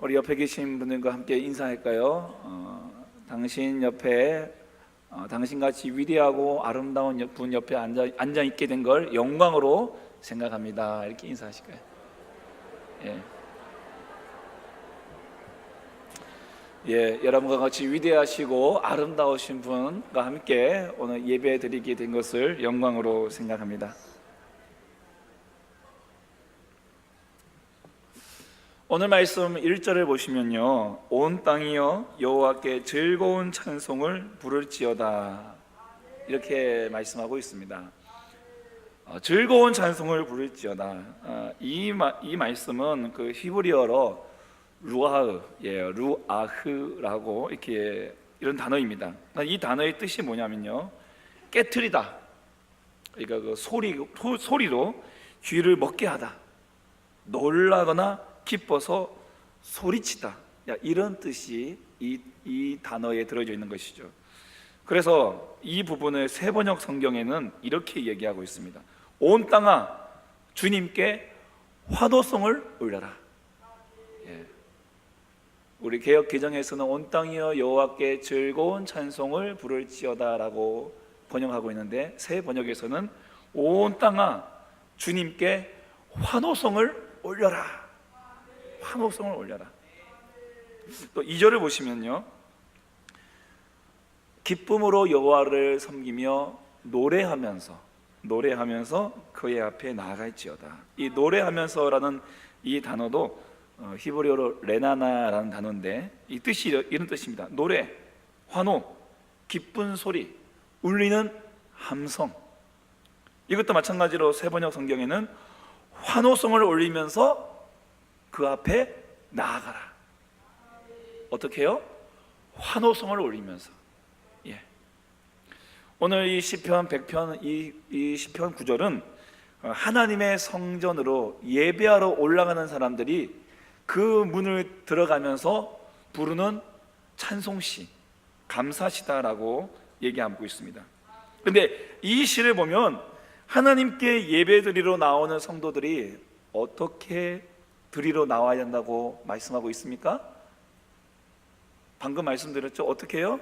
우리 옆에 계신 분들과 함께 인사할까요? 어, 당신 옆에 어, 당신같이 위대하고 아름다운 옆- 분 옆에 앉아, 앉아 있게 된 걸 영광으로 생각합니다. 이렇게 인사하실까요? 예. 예, 여러분과 같이 위대하시고 아름다우신 분과 함께 오늘 예배 드리게 된 것을 영광으로 생각합니다. 오늘 말씀 1절을 보시면요. 온 땅이여 여호와께 즐거운 찬송을 부를지어다. 이렇게 말씀하고 있습니다. 어, 즐거운 찬송을 부를지어다. 어, 이, 마, 이 말씀은 그 히브리어로 루아흐, 예, 루아흐라고 이렇게 이런 단어입니다. 이 단어의 뜻이 뭐냐면요, 깨트리다. 그러니까 그 소리 소, 소리로 귀를 먹게 하다. 놀라거나 기뻐서 소리치다. 야, 이런 뜻이 이, 이 단어에 들어져 있는 것이죠. 그래서 이 부분을 세 번역 성경에는 이렇게 얘기하고 있습니다. 온 땅아 주님께 환호성을 올려라. 예. 우리 개혁 개정에서는 온 땅이여 여호와께 즐거운 찬송을 부를지어다라고 번역하고 있는데 새 번역에서는 온 땅아 주님께 환호성을 올려라. 환호성을 올려라. 또 2절을 보시면요. 기쁨으로 여호와를 섬기며 노래하면서 노래하면서 그의 앞에 나아갈지어다. 이 노래하면서라는 이 단어도 어, 히브리어로 레나나라는 단어인데 이 뜻이 이런- 뜻입니다. 노래, 환호, 기쁜 소리, 울리는 함성. 이것도 마찬가지로 세번역 성경에는 환호성을 올리면서 그 앞에 나아가라. 어떻게 해요? 환호성을 올리면서. 예. 오늘 이 시편 100편 이, 이 시편 9절은 하나님의 성전으로 예배하러 올라가는 사람들이 그 문을 들어가면서 부르는 찬송시, 감사시다라고 얘기하고 있습니다. 근데 이 시를 보면 하나님께 예배드리러 나오는 성도들이 어떻게 드리러 나와야 된다고 말씀하고 있습니까? 방금 말씀드렸죠. 어떻게 해요?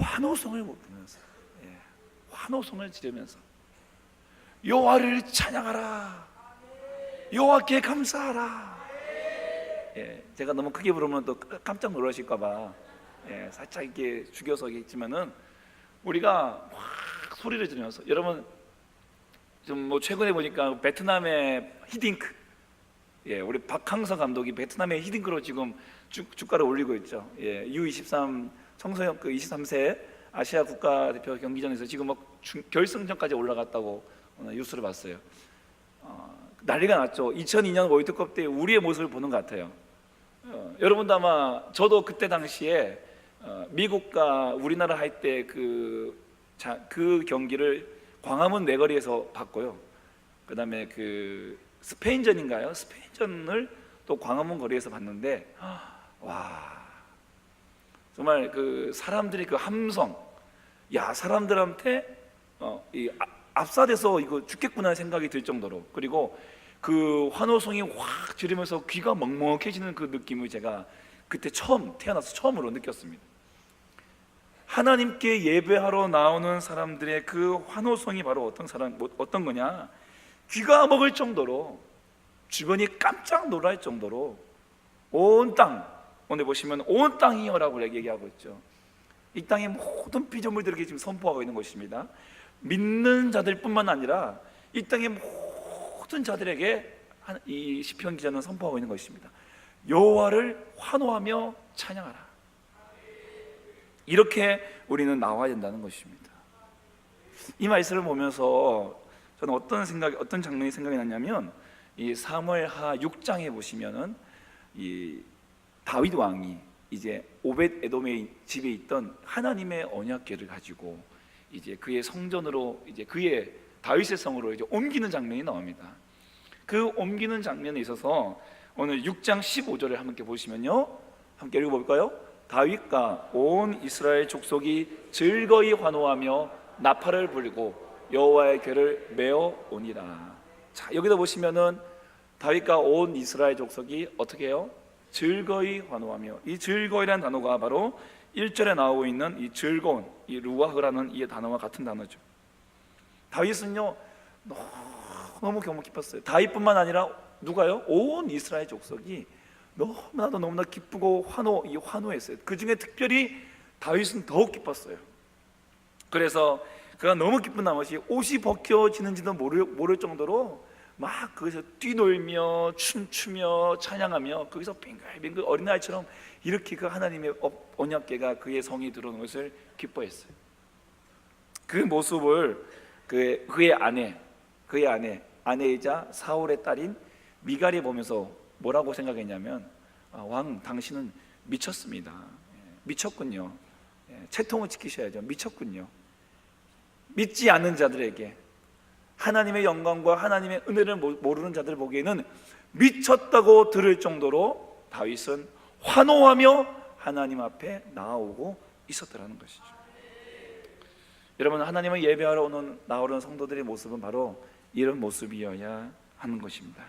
환호성을 부르면서. 예, 환호성을 지르면서. 여호와를 찬양하라. 여호와께 감사하라. 예, 제가 너무 크게 부르면 또 깜짝 놀라실까 봐. 예, 살짝 이렇게 죽여서 얘기했지만은 우리가 확 소리를 지르면서 여러분 좀 뭐 최근에 보니까 베트남의 히딩크 예, 우리 박항서 감독이 베트남의 히딩크로 지금 주, 주가를 올리고 있죠. 예, U23 청소년 그 23세 아시아 국가대표 경기장에서 지금 막 중- 결승전까지 올라갔다고 오늘 뉴스를 봤어요. 어, 난리가 났죠. 2002년 월드컵 때 우리의 모습을 보는 것 같아요. 어, 여러분도 아마 저도 그때 당시에 어, 미국과 우리나라 할 때그 그 경기를 광화문 내거리에서 봤고요. 그다음에 그 스페인전인가요? 스페인 전을 또 광화문 거리에서 봤는데 와 정말 그 사람들이 그 함성 야 사람들한테 어, 이 아- 압사돼서 이거 죽겠구나 생각이 들 정도로 그리고 그 환호성이 확 지르면서 귀가 먹먹해지는 그 느낌을 제가 그때 처음 태어나서 처음으로 느꼈습니다. 하나님께 예배하러 나오는 사람들의 그 환호성이 바로 어떤 사람 뭐- 어떤 거냐? 귀가 먹을 정도로 주변이 깜짝 놀랄 정도로 온 땅 오늘 보시면 온 땅이여라고 얘기하고 있죠. 이 땅의 모든 피조물들에게 지금 선포하고 있는 것입니다. 믿는 자들뿐만 아니라 이 땅의 모든 자들에게 한- 이 시편 기자는 선포하고 있는 것입니다. 여호와를 환호하며 찬양하라. 이렇게 우리는 나와야 된다는 것입니다. 이 말씀을 보면서 저는 어떤 생각, 어떤 장면이 생각이 났냐면 이 사무엘하 6장에 보시면은 이 다윗 왕이 이제 오벳 에돔의 집에 있던 하나님의 언약궤를 가지고 이제 그의 성전으로 이제 그의 다윗의 성으로 이제 옮기는 장면이 나옵니다. 그 옮기는 장면에 있어서 오늘 6장 15절을 함께 보시면요. 함께 읽어 볼까요? 다윗과 온 이스라엘 족속이 즐거이 환호하며 나팔을 불고 여호와의 궤를 메어 오니라. 자 여기다 보시면은 다윗과 온 이스라엘 족속이 어떻게 해요? 즐거이 환호하며 이 즐거이라는 단어가 바로 1절에 나오고 있는 이 즐거운 이 루아흐라는 이 단어와 같은 단어죠. 다윗은요 너무 너무 기뻤어요. 다윗뿐만 아니라 누가요? 온 이스라엘 족속이 너무나도 너무나 기쁘고 환호 이 환호했어요. 그 중에 특별히 다윗은 더욱 기뻤어요. 그래서 그가 너무 기쁜 나머지 옷이 벗겨지는지도 모를, 모를 정도로 막 거기서 뛰놀며 춤추며 찬양하며 거기서 빙글빙글 어린아이처럼 이렇게 그 하나님의 업- 언약궤가 그의 성이 들어오는 것을 기뻐했어요. 그 모습을 그의, 그의 아내, 그의 아내, 아내이자 사울의 딸인 미갈이 보면서 뭐라고 생각했냐면 아, 왕 당신은 미쳤습니다. 예, 미쳤군요. 예, 채통을 지키셔야죠. 미쳤군요. 믿지 않는 자들에게 하나님의 영광과 하나님의 은혜를 모- 모르는 자들 보기에는 미쳤다고 들을 정도로 다윗은 환호하며 하나님 앞에 나아오고 있었더라는 것이죠. 여러분 하나님을 예배하러 오는 나오는 성도들의 모습은 바로 이런 모습이어야 하는 것입니다.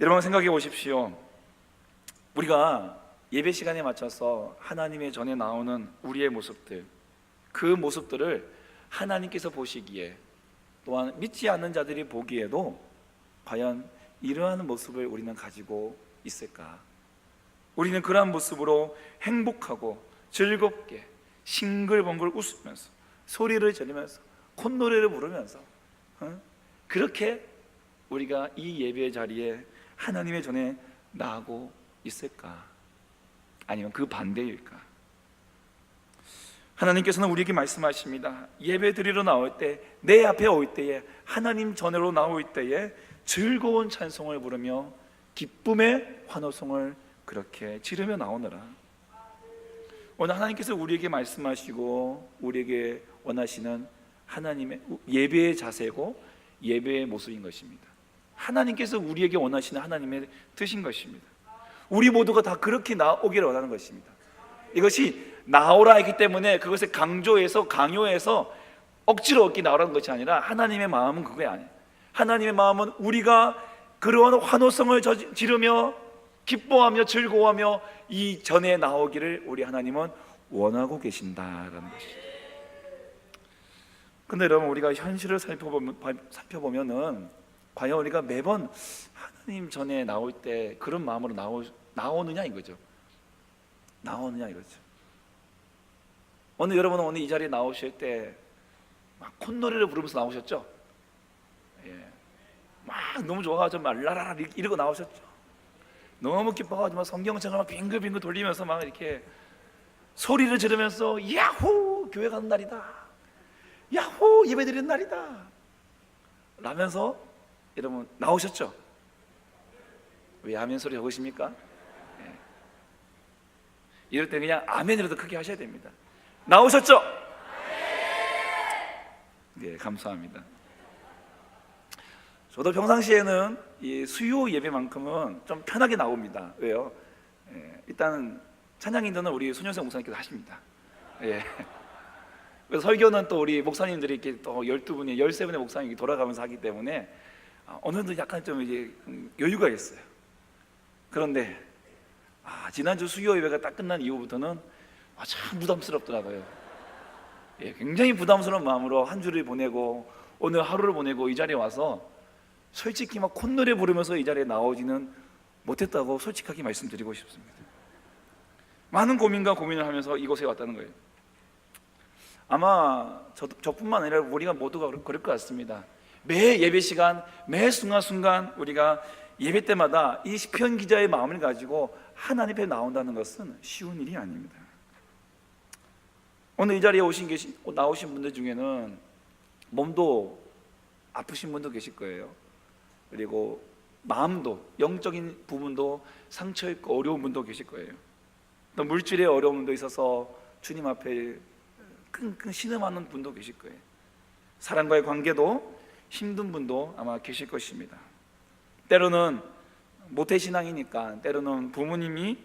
여러분 생각해 보십시오. 우리가 예배 시간에 맞춰서 하나님의 전에 나오는 우리의 모습들 그 모습들을 하나님께서 보시기에 또한 믿지 않는 자들이 보기에도 과연 이러한 모습을 우리는 가지고 있을까? 우리는 그러한 모습으로 행복하고 즐겁게 싱글벙글 웃으면서 소리를 지르면서 콧노래를 부르면서 어? 그렇게 우리가 이 예배 자리에 하나님의 전에 나가고 있을까? 아니면 그 반대일까? 하나님께서는 우리에게 말씀하십니다. 예배 드리러 나올 때, 내 앞에 올 때에, 하나님 전으로 나올 때에 즐거운 찬송을 부르며 기쁨의 환호성을 그렇게 지르며 나오느라. 오늘 하나님께서 우리에게 말씀하시고 우리에게 원하시는 하나님의 예배의 자세고 예배의 모습인 것입니다. 하나님께서 우리에게 원하시는 하나님의 뜻인 것입니다. 우리 모두가 다 그렇게 나오기를 원하는 것입니다. 이것이 나오라 했기 때문에 그것을 강조해서 강요해서 억지로 얻기 나오라는 것이 아니라 하나님의 마음은 그게 아니에요. 하나님의 마음은 우리가 그러한 환호성을 저- 지르며 기뻐하며 즐거워하며 이 전에 나오기를 우리 하나님은 원하고 계신다라는 것이죠. 근데 여러분 우리가 현실을 살펴보면, 살펴보면은 과연 우리가 매번 하나님 전에 나올 때 그런 마음으로 나오, 나오느냐 이거죠. 나오느냐 이거죠. 오늘 여러분은 오늘 이 자리에 나오실 때 막 콧노래를 부르면서 나오셨죠? 예. 막 너무 좋아가지고 막 라라라 이러고 나오셨죠? 너무 기뻐가지고 막 성경책을 막 빙글빙글 돌리면서 막 이렇게 소리를 지르면서 야호 교회 가는 날이다. 야호 예배 드리는 날이다. 라면서 여러분 나오셨죠? 왜 아멘 소리 적으십니까? 예. 이럴 때 그냥 아멘이라도 크게 하셔야 됩니다. 나오셨죠? 네, 감사합니다. 저도 평상시에는 이 수요 예배만큼은 좀 편하게 나옵니다. 왜요? 예, 일단 찬양 인도는 우리 손현성 목사님께서 하십니다. 예. 그래서 설교는 또 우리 목사님들이 이렇게 또 12분이 13분의 목사님이 돌아가면서 하기 때문에 아, 어느 정도 약간 좀 이제 음, 여유가 있어요. 그런데 아, 지난주 수요 예배가 딱 끝난 이후부터는 아, 참 부담스럽더라고요. 예, 굉장히 부담스러운 마음으로 한 주를 보내고 오늘 하루를 보내고 이 자리에 와서 솔직히 막 콧노래 부르면서 이 자리에 나오지는 못했다고 솔직하게 말씀드리고 싶습니다. 많은 고민과 고민을 하면서 이곳에 왔다는 거예요. 아마 저, 저뿐만 아니라 우리가 모두가 그럴- 것 같습니다. 매 예배 시간, 매 순간순간 우리가 예배 때마다 이 시편 기자의 마음을 가지고 하나님 앞에 나온다는 것은 쉬운 일이 아닙니다. 오늘 이 자리에 오신 계신 나오신 분들 중에는 몸도 아프신 분도 계실 거예요. 그리고 마음도 영적인 부분도 상처 있고 어려운 분도 계실 거예요. 또 물질의 어려움도 있어서 주님 앞에 끙끙 신음하는 분도 계실 거예요. 사람과의 관계도 힘든 분도 아마 계실 것입니다. 때로는 모태 신앙이니까 때로는 부모님이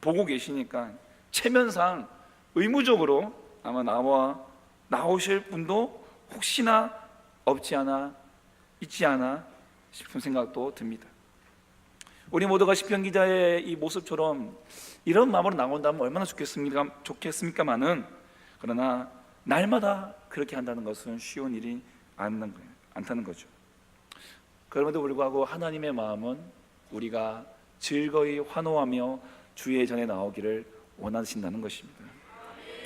보고 계시니까 체면상 의무적으로 아마 나와 나오실 분도 혹시나 없지 않아 있지 않아 싶은 생각도 듭니다. 우리 모두가 시편 기자의 이 모습처럼 이런 마음으로 나온다면 얼마나 좋겠습니까? 좋겠습니까만은 그러나 날마다 그렇게 한다는 것은 쉬운 일이 않는 거예요. 않다는 거죠. 그럼에도 불구하고 하나님의 마음은 우리가 즐거이 환호하며 주의 전에 나오기를 원하신다는 것입니다.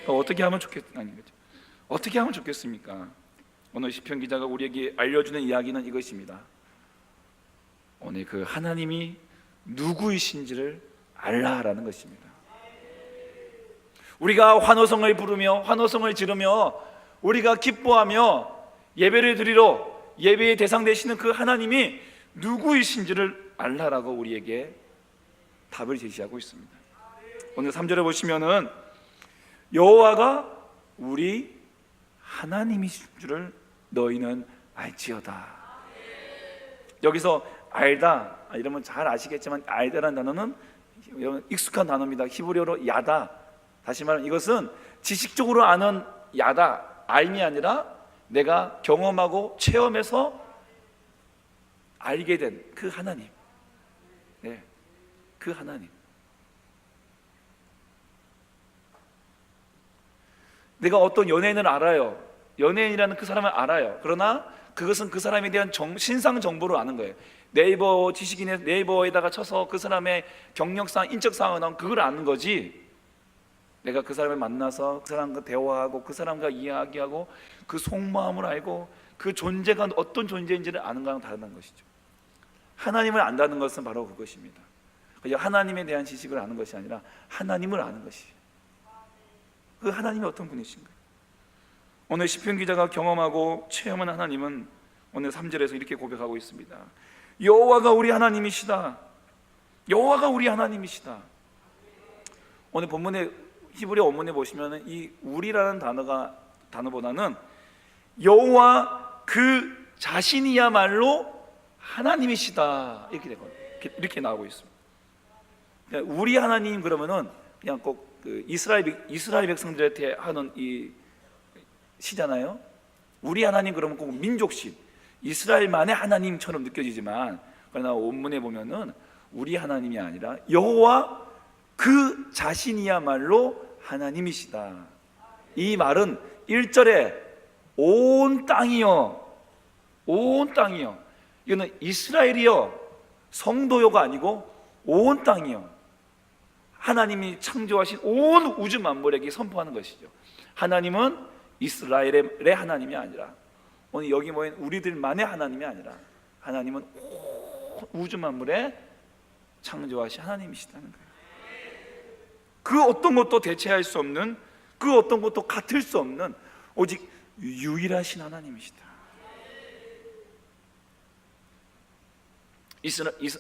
그럼 어떻게 하면 좋겠 아니 그죠? 어떻게 하면 좋겠습니까? 오늘 시편 기자가 우리에게 알려주는 이야기는 이것입니다. 오늘 그 하나님이 누구이신지를 알라라는 것입니다. 우리가 환호성을 부르며 환호성을 지르며 우리가 기뻐하며 예배를 드리러 예배의 대상 되시는 그 하나님이 누구이신지를 알라라고 우리에게 답을 제시하고 있습니다. 오늘 3절에 보시면은 여호와가 우리 하나님이신 줄을 너희는 알지어다. 여기서 알다 아, 이러면 잘 아시겠지만 알다라는 단어는 여러분 익숙한 단어입니다. 히브리어로 야다. 다시 말하면 이것은 지식적으로 아는 야다 알이 아니라 내가 경험하고 체험해서 알게 된 그 하나님. 네, 그 하나님. 내가 어떤 연예인을 알아요. 연예인이라는 그 사람을 알아요. 그러나 그것은 그 사람에 대한 정, 신상 정보로 아는 거예요. 네이버 지식인의 네이버에다가 쳐서 그 사람의 경력상, 인적사항을 나오면 그걸 아는 거지. 내가 그 사람을 만나서 그 사람과 대화하고 그 사람과 이야기하고 그 속마음을 알고 그 존재가 어떤 존재인지를 아는 거랑 다르다는 것이죠. 하나님을 안다는 것은 바로 그것입니다. 하나님에 대한 지식을 아는 것이 아니라 하나님을 아는 것이에요. 그 하나님이 어떤 분이신가요? 오늘 시편 기자가 경험하고 체험한 하나님은 오늘 3절에서 이렇게 고백하고 있습니다. 여호와가 우리 하나님이시다. 여호와가 우리 하나님이시다. 오늘 본문에 히브리 원문에 보시면 이 우리라는 단어가 단어보다는 여호와 그 자신이야말로 하나님이시다 이렇게 되거든요. 이렇게, 나오고 있습니다. 그러니까 우리 하나님 그러면은 그냥 꼭 그 이스라엘 백- 이스라엘 백성들한테 하는 이 시잖아요. 우리 하나님 그러면 꼭 민족식 이스라엘만의 하나님처럼 느껴지지만 그러나 원문에 보면은 우리 하나님이 아니라 여호와 그 자신이야말로 하나님이시다. 이 말은 1절에 온 땅이여 온 땅이여 이거는 이스라엘이여 성도요가 아니고 온 땅이여 하나님이 창조하신 온 우주 만물에게 선포하는 것이죠. 하나님은 이스라엘의 하나님이 아니라 오늘 여기 모인 우리들만의 하나님이 아니라 하나님은 온 우주 만물에 창조하신 하나님이시다는 거예요. 그 어떤 것도 대체할 수 없는 그 어떤 것도 같을 수 없는 오직 유일하신 하나님이시다.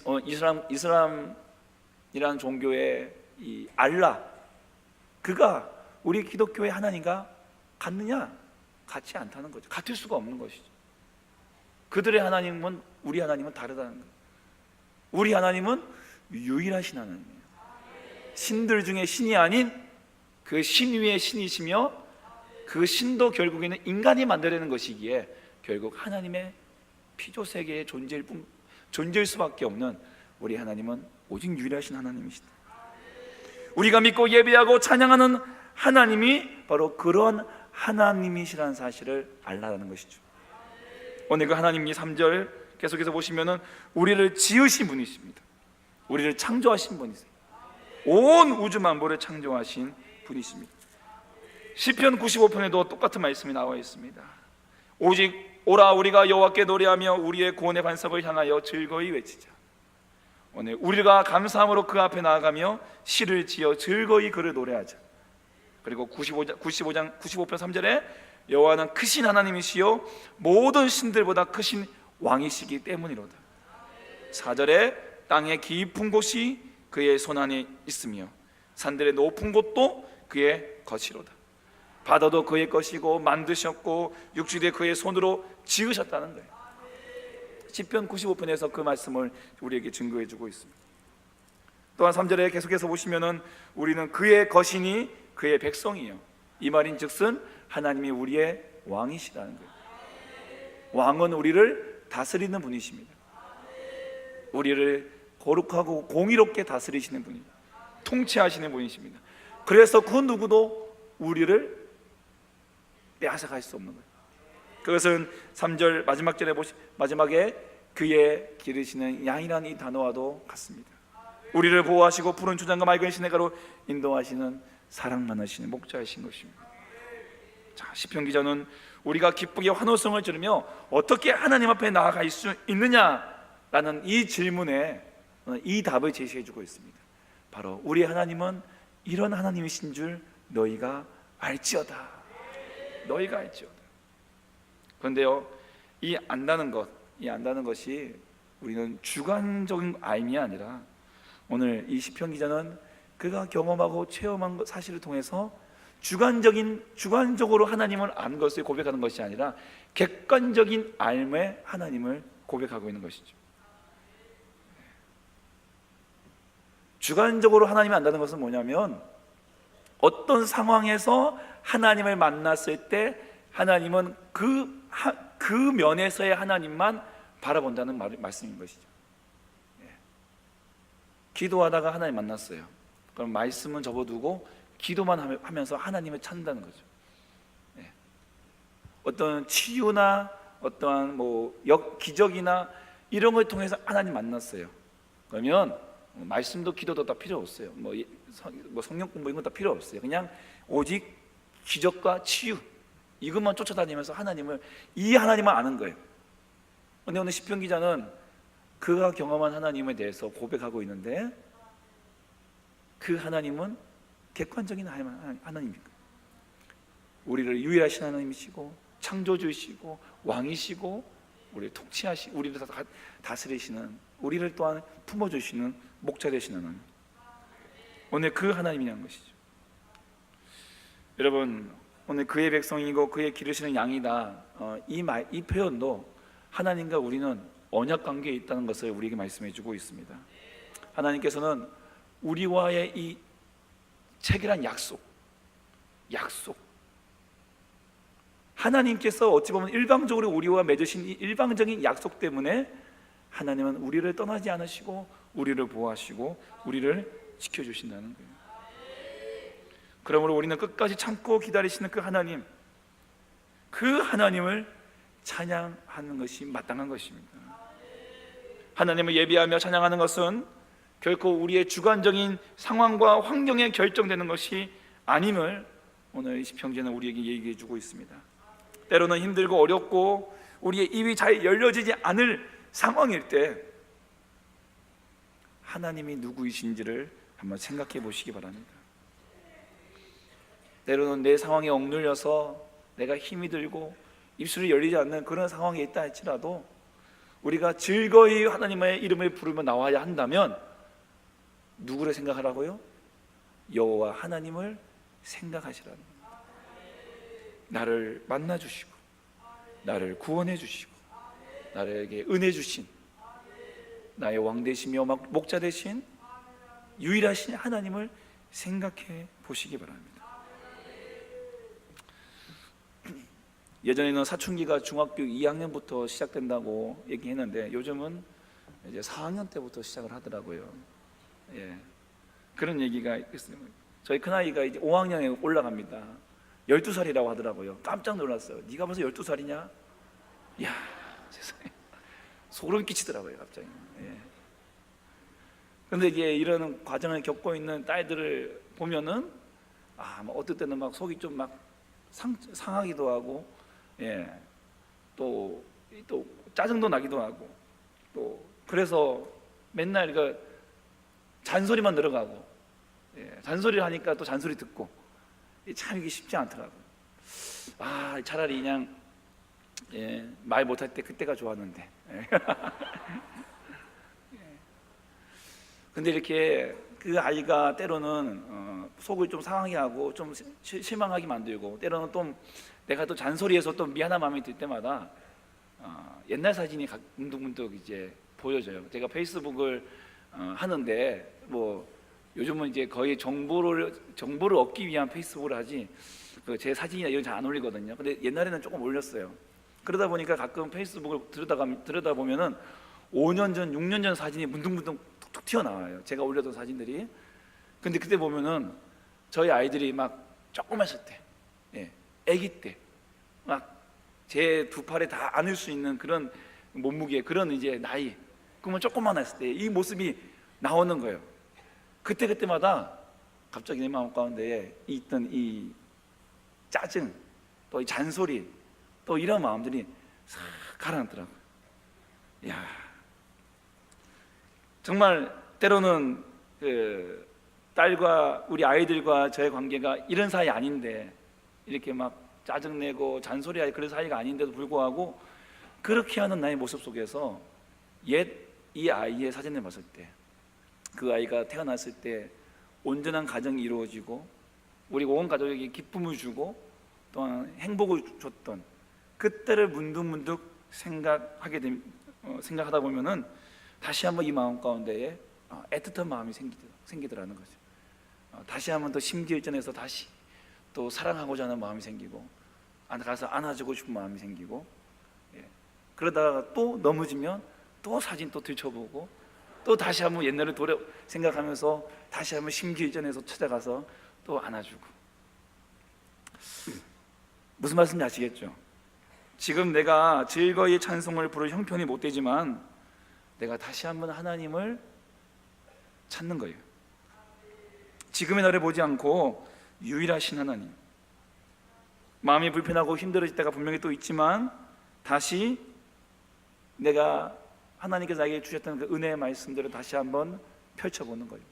어, 이슬람 이슬람이라는 종교의 이 알라 그가 우리 기독교의 하나님과 같느냐? 같지 않다는 거죠. 같을 수가 없는 것이죠. 그들의 하나님은 우리 하나님은 다르다는 거예요. 우리 하나님은 유일하신 하나님이에요. 신들 중에 신이 아닌 그 신 위의 신이시며 그 신도 결국에는 인간이 만들어내는 것이기에 결국 하나님의 피조 세계의 존재일 뿐 존재일 수밖에 없는 우리 하나님은 오직 유일하신 하나님이시다. 우리가 믿고 예배하고 찬양하는 하나님이 바로 그런 하나님이시라는 사실을 알라는 것이죠. 오늘 그 하나님이 3절 계속해서 보시면은 우리를 지으신 분이십니다. 우리를 창조하신 분이세요. 온 우주 만물을 창조하신 분이십니다. 시편 95편에도 똑같은 말씀이 나와 있습니다. 오직 오라 우리가 여호와께 노래하며 우리의 구원의 반석을 향하여 즐거이 외치자. 오늘 우리가 감사함으로 그 앞에 나아가며 시를 지어 즐거이 그를 노래하자. 그리고 95장 95장 95편 3절에 여호와는 크신 하나님이시요 모든 신들보다 크신 왕이시기 때문이로다. 4절에 땅의 깊은 곳이 그의 손 안에 있으며 산들의 높은 곳도 그의 것이로다. 바다도 그의 것이고 만드셨고 육지도 그의 손으로 지으셨다는 거예요. 시편 95편에서 그 말씀을 우리에게 증거해 주고 있습니다. 또한 3절에 계속해서 보시면은 우리는 그의 것이니 그의 백성이요. 이 말인즉슨 하나님이 우리의 왕이시라는 거예요. 왕은 우리를 다스리는 분이십니다. 우리를 거룩하고 공의롭게 다스리시는 분이 통치하시는 분이십니다. 그래서 그 누구도 우리를 빼앗아갈 수 없는 거예요. 그것은 3절 마지막 절에 보시 마지막에 그의 기르시는 양이라는 이 단어와도 같습니다. 우리를 보호하시고 푸른 주장과 맑은 시내가로 인도하시는 사랑 많으시는 목자이신 것입니다. 자, 시편 기자는 우리가 기쁘게 환호성을 지르며 어떻게 하나님 앞에 나아갈 수 있느냐라는 이 질문에 이 답을 제시해 주고 있습니다. 바로 우리 하나님은 이런 하나님이신 줄 너희가 알지어다. 너희가 알지어다. 그런데요, 이 안다는 것, 이 안다는 것이 우리는 주관적인 알미 아니라 오늘 이 시편 기자는 그가 경험하고 체험한 것- 사실을 통해서 주관적인 주관적으로 하나님을 안 것을 고백하는 것이 아니라 객관적인 알매 하나님을 고백하고 있는 것이죠. 주관적으로 하나님을 안다는 것은 뭐냐면 어떤 상황에서 하나님을 만났을 때 하나님은 그, 하- 그 면에서의 하나님만 바라본다는 말, 말씀인 것이죠. 예. 기도하다가 하나님 만났어요. 그럼 말씀은 접어두고 기도만 하면서 하나님을 찾는다는 거죠. 예. 어떤 치유나 어떠한 뭐 역, 기적이나 이런 걸 통해서 하나님 만났어요. 그러면 뭐 말씀도 기도도 다 필요 없어요. 뭐, 예- 성, 뭐 성경 공부 이건 다 필요 없어요. 그냥 오직 기적과 치유 이것만 쫓아다니면서 하나님을 이 하나님만 아는 거예요. 근데 오늘 시편 기자는 그가 경험한 하나님에 대해서 고백하고 있는데 그 하나님은 객관적인 하나님- 하나님입니다. 우리를 유일하신 하나님이시고 창조주이시고 왕이시고 우리를 통치하시 우리를 다스리시는 우리를 또한 품어 주시는 목자 되시는 하나님. 오늘 그 하나님이라는 것이죠. 여러분 오늘 그의 백성이고 그의 기르시는 양이다. 어, 이, 말, 이 표현도 하나님과 우리는 언약 관계에 있다는 것을 우리에게 말씀해 주고 있습니다. 하나님께서는 우리와의 이 체결한 약속, 약속. 하나님께서 어찌 보면 일방적으로 우리와 맺으신 이 일방적인 약속 때문에 하나님은 우리를 떠나지 않으시고 우리를 보호하시고 우리를 지켜주신다는 거예요. 그러므로 우리는 끝까지 참고 기다리시는 그 하나님, 그 하나님을 찬양하는 것이 마땅한 것입니다. 하나님을 예비하며 찬양하는 것은 결코 우리의 주관적인 상황과 환경에 결정되는 것이 아님을 오늘 이 시편제는 우리에게 얘기해 주고 있습니다. 때로는 힘들고 어렵고 우리의 입이 잘 열려지지 않을 상황일 때 하나님이 누구이신지를 한번 생각해 보시기 바랍니다. 때로는 내 상황에 억눌려서 내가 힘이 들고 입술이 열리지 않는 그런 상황에 있다 할지라도 우리가 즐거이 하나님의 이름을 부르며 나와야 한다면 누구를 생각하라고요? 여호와 하나님을 생각하시라는. 나를 만나 주시고 나를 구원해 주시고 나에게 은혜 주신 나의 왕 되시며 막- 목자 되신 유일하신 하나님을 생각해 보시기 바랍니다. 예전에는 사춘기가 중학교 2학년부터 시작된다고 얘기했는데 요즘은 이제 4학년 때부터 시작을 하더라고요. 예. 그런 얘기가 있어요. 저희 큰아이가 이제 5학년에 올라갑니다. 12살이라고 하더라고요. 깜짝 놀랐어요. 네가 벌써 12살이냐? 이야, 세상에. 소름 끼치더라고요, 갑자기. 예. 근데 이게 이런 과정을 겪고 있는 딸들을 보면은 아, 막 어떨 때는 막 속이 좀 막 상하기도 하고 예. 또, 또 짜증도 나기도 하고 또 그래서 맨날 그 잔소리만 늘어가고 예. 잔소리를 하니까 또 잔소리 듣고 참 이게 쉽지 않더라고. 아 차라리 그냥 예, 말 못할 때 그때가 좋았는데. 예. 근데 이렇게 그 아이가 때로는 어, 속을 좀 상하게 하고 좀 시- 실망하게 만들고 때로는 또 내가 또 잔소리해서 또 미안한 마음이 들 때마다 어, 옛날 사진이 가- 문득문득 이제 보여져요. 제가 페이스북을 어, 하는데 뭐 요즘은 이제 거의 정보를 정보를 얻기 위한 페이스북을 하지 그 제 사진이나 이런 잘 안 올리거든요. 근데 옛날에는 조금 올렸어요. 그러다 보니까 가끔 페이스북을 들여다가 들여다 보면은 5년 전, 6년 전 사진이 문득문득 툭툭 튀어나와요. 제가 올려둔 사진들이. 근데 그때 보면은 저희 아이들이 막 조그맣을 때, 예, 아기 때, 막 제 두 팔에 다 안을 수 있는 그런 몸무게, 그런 이제 나이, 그러면 조금만 했을 때 이 모습이 나오는 거예요. 그때 그때마다 갑자기 내 마음 가운데 있던 이 짜증, 또 이 잔소리, 또 이런 마음들이 싹 가라앉더라고요. 야, 정말 때로는 그 딸과 우리 아이들과 저의 관계가 이런 사이 아닌데 이렇게 막 짜증내고 잔소리하고 그런 사이가 아닌데도 불구하고 그렇게 하는 나의 모습 속에서 옛 이 아이의 사진을 봤을 때 그 아이가 태어났을 때 온전한 가정이 이루어지고 우리 온 가족에게 기쁨을 주고 또한 행복을 줬던 그때를 문득문득 생각하게 됨, 어, 생각하다 보면은 다시 한번 이 마음 가운데에 어, 애틋한 마음이 생기더, 생기더라는 거죠. 어, 다시 한번 또 심기일전에서 다시 또 사랑하고자 하는 마음이 생기고 안 가서 안아주고 싶은 마음이 생기고 예. 그러다가 또 넘어지면 또 사진 또 들춰보고 또 다시 한번 옛날을 돌아 생각하면서 다시 한번 심기일전에서 찾아가서 또 안아주고 무슨 말씀인지 아시겠죠? 지금 내가 즐거이 찬송을 부를 형편이 못 되지만 내가 다시 한번 하나님을 찾는 거예요. 지금의 나를 보지 않고 유일하신 하나님. 마음이 불편하고 힘들어질 때가 분명히 또 있지만 다시 내가 하나님께서 나에게 주셨던 그 은혜의 말씀들을 다시 한번 펼쳐보는 겁니다.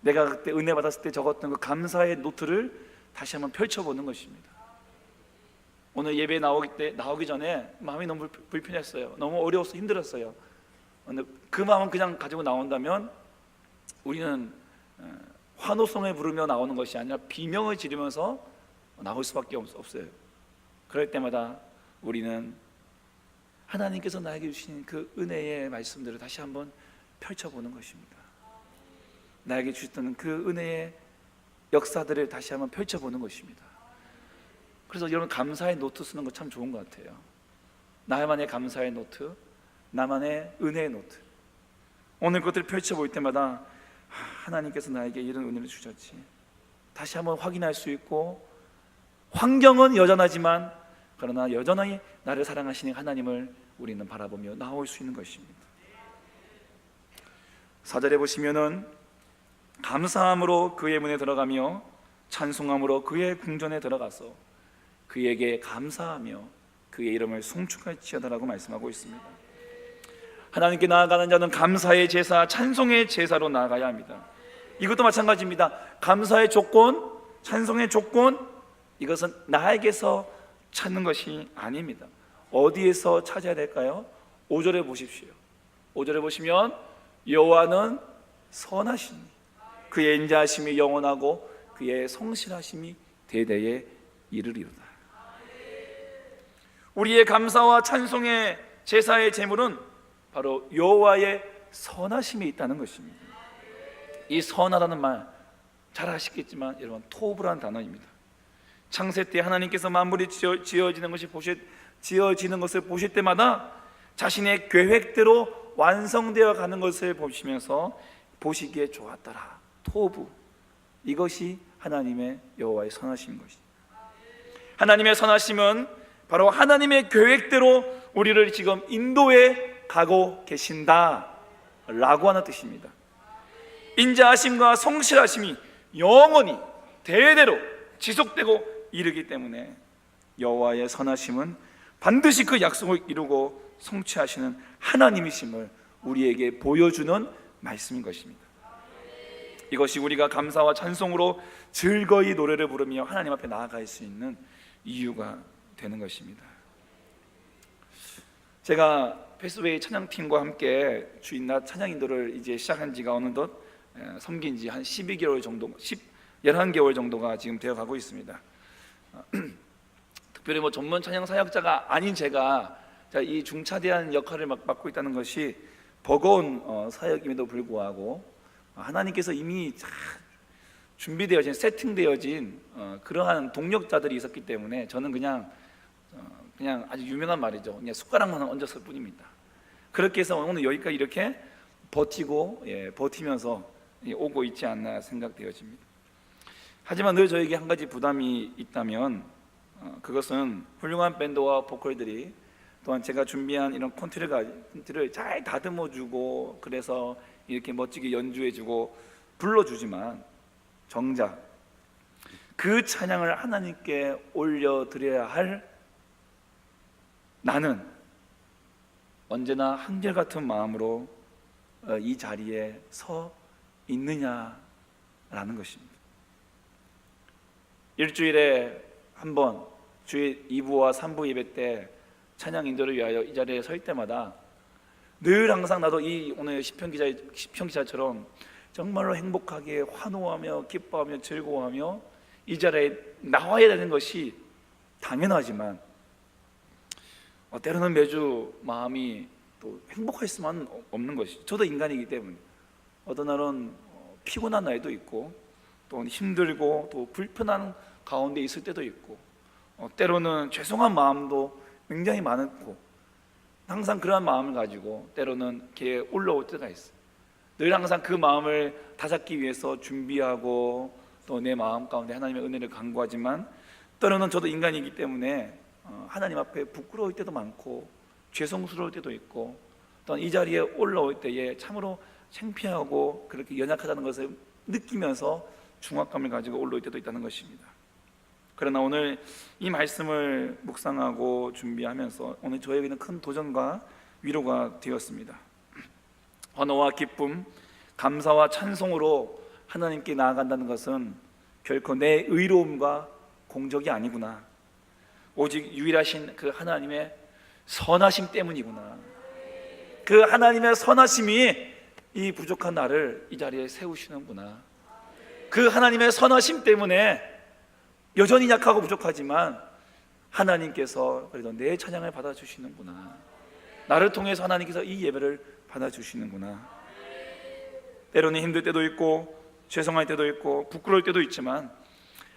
내가 그때 은혜 받았을 때 적었던 그 감사의 노트를 다시 한번 펼쳐보는 것입니다. 오늘 예배 나오기 때 나오기 전에 마음이 너무 불- 불편했어요. 너무 어려워서 힘들었어요. 그 마음 그냥 가지고 나온다면 우리는 어, 환호성을 부르며 나오는 것이 아니라 비명을 지르면서 나올 수밖에 없- 없어요. 그럴 때마다 우리는 하나님께서 나에게 주신 그 은혜의 말씀들을 다시 한번 펼쳐보는 것입니다. 나에게 주셨던 그 은혜의 역사들을 다시 한번 펼쳐보는 것입니다. 그래서 여러분 감사의 노트 쓰는 거 참 좋은 것 같아요. 나만의 감사의 노트, 나만의 은혜의 노트. 오늘 그것들을 펼쳐볼 때마다 아, 하나님께서 나에게 이런 은혜를 주셨지. 다시 한번 확인할 수 있고 환경은 여전하지만 그러나 여전히 나를 사랑하시는 하나님을 우리는 바라보며 나올 수 있는 것입니다. 사절에 보시면은 감사함으로 그의 문에 들어가며 찬송함으로 그의 궁전에 들어가서 그에게 감사하며 그의 이름을 송축할지어다라고 말씀하고 있습니다. 하나님께 나아가는 자는 감사의 제사, 찬송의 제사로 나아가야 합니다. 이것도 마찬가지입니다. 감사의 조건, 찬송의 조건, 이것은 나에게서 찾는 것이 아닙니다. 어디에서 찾아야 될까요? 5절에 보십시오. 5절에 보시면 여호와는 선하시니 그의 인자하심이 영원하고 그의 성실하심이 대대에 이르리로다. 우리의 감사와 찬송의 제사의 제물은 바로 여호와의 선하심이 있다는 것입니다. 이 선하다는 말 잘 아시겠지만 여러분 토브라는 단어입니다. 창세 때 하나님께서 만물이 지어, 지어지는 것이 보실 지어지는 것을 보실 때마다 자신의 계획대로 완성되어 가는 것을 보시면서 보시기에 좋았더라. 토부 이것이 하나님의 여호와의 선하신 것이. 하나님의 선하심은 바로 하나님의 계획대로 우리를 지금 인도에 가고 계신다 라고 하는 뜻입니다. 인자하심과 성실하심이 영원히 대대로 지속되고 이르기 때문에 여호와의 선하심은 반드시 그 약속을 이루고 성취하시는 하나님이심을 우리에게 보여주는 말씀인 것입니다. 이것이 우리가 감사와 찬송으로 즐거이 노래를 부르며 하나님 앞에 나아갈 수 있는 이유가 되는 것입니다. 제가 페스웨이 찬양팀과 함께 주인낮 찬양 인도를 이제 시작한 지가 어느덧 에, 섬긴 지 한 12개월 정도, 10, 11개월 정도가 지금 되어 가고 있습니다. 특별히 뭐 전문 찬양 사역자가 아닌 제가 자, 이 중차대한 역할을 막 맡고 있다는 것이 버거운 어, 사역임에도 불구하고 하나님께서 이미 잘 준비되어진 세팅되어진 어, 그러한 동력자들이 있었기 때문에 저는 그냥 어, 그냥 아주 유명한 말이죠. 그냥 숟가락만 얹었을 뿐입니다. 그렇게 해서 오늘 여기까지 이렇게 버티고 예, 버티면서 예, 오고 있지 않나 생각되어집니다. 하지만 늘 저에게 한 가지 부담이 있다면 어, 그것은 훌륭한 밴드와 보컬들이 또한 제가 준비한 이런 콘티를 잘 다듬어주고 그래서 이렇게 멋지게 연주해주고 불러주지만 정작 그 찬양을 하나님께 올려드려야 할 나는 언제나 한결같은 마음으로 어, 이 자리에 서 있느냐라는 것입니다. 일주일에 한 번 주일 2부와 3부 예배 때 찬양 인도를 위하여 이 자리에 설 때마다 늘 항상 나도 이 오늘 시편 기자 시편 기자처럼 정말로 행복하게 환호하며 기뻐하며 즐거워하며 이 자리에 나와야 되는 것이 당연하지만 어, 때로는 매주 마음이 또 행복할 수만 없는 것이 저도 인간이기 때문에 어떤 날은 어, 피곤한 날도 있고 또 힘들고 또 불편한 가운데 있을 때도 있고 어, 때로는 죄송한 마음도 굉장히 많고 항상 그러한 마음을 가지고 때로는 이렇게 올라올 때가 있어요. 늘 항상 그 마음을 다잡기 위해서 준비하고 또 내 마음 가운데 하나님의 은혜를 간구하지만 때로는 저도 인간이기 때문에 어, 하나님 앞에 부끄러울 때도 많고 죄송스러울 때도 있고 또한 이 자리에 올라올 때에 참으로 창피하고 그렇게 연약하다는 것을 느끼면서 중압감을 가지고 올라올 때도 있다는 것입니다. 그러나 오늘 이 말씀을 묵상하고 준비하면서 오늘 저에게는 큰 도전과 위로가 되었습니다. 환호와 기쁨, 감사와 찬송으로 하나님께 나아간다는 것은 결코 내 의로움과 공적이 아니구나. 오직 유일하신 그 하나님의 선하심 때문이구나. 그 하나님의 선하심이 이 부족한 나를 이 자리에 세우시는구나. 그 하나님의 선하심 때문에 여전히 약하고 부족하지만 하나님께서 그래도 내 찬양을 받아주시는구나. 나를 통해서 하나님께서 이 예배를 받아주시는구나. 때로는 힘들 때도 있고 죄송할 때도 있고 부끄러울 때도 있지만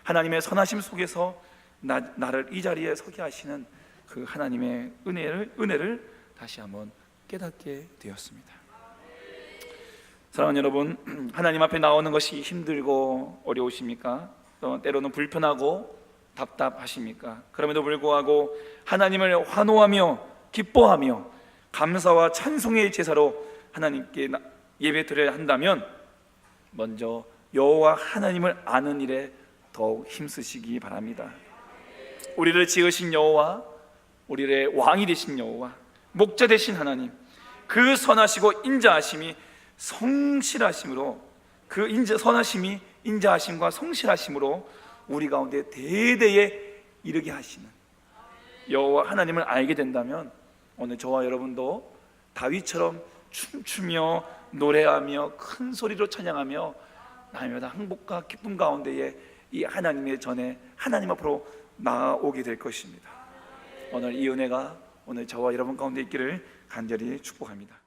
하나님의 선하심 속에서 나, 나를 이 자리에 서게 하시는 그 하나님의 은혜를 은혜를 다시 한번 깨닫게 되었습니다. 사랑하는 여러분, 하나님 앞에 나오는 것이 힘들고 어려우십니까? 또 때로는 불편하고 답답하십니까? 그럼에도 불구하고 하나님을 환호하며 기뻐하며 감사와 찬송의 제사로 하나님께 나- 예배 드려야 한다면 먼저 여호와 하나님을 아는 일에 더욱 힘쓰시기 바랍니다. 우리를 지으신 여호와, 우리의 왕이 되신 여호와, 목자 되신 하나님, 그 선하시고 인자하심이 성실하심으로 그 인자 선하심이 인자하심과 성실하심으로 우리 가운데 대대에 이르게 하시는 여호와 하나님을 알게 된다면 오늘 저와 여러분도 다윗처럼 춤추며 노래하며 큰 소리로 찬양하며 날마다 행복과 기쁨 가운데에 이 하나님의 전에 하나님 앞으로 나아오게 될 것입니다. 오늘 이 은혜가 오늘 저와 여러분 가운데 있기를 간절히 축복합니다.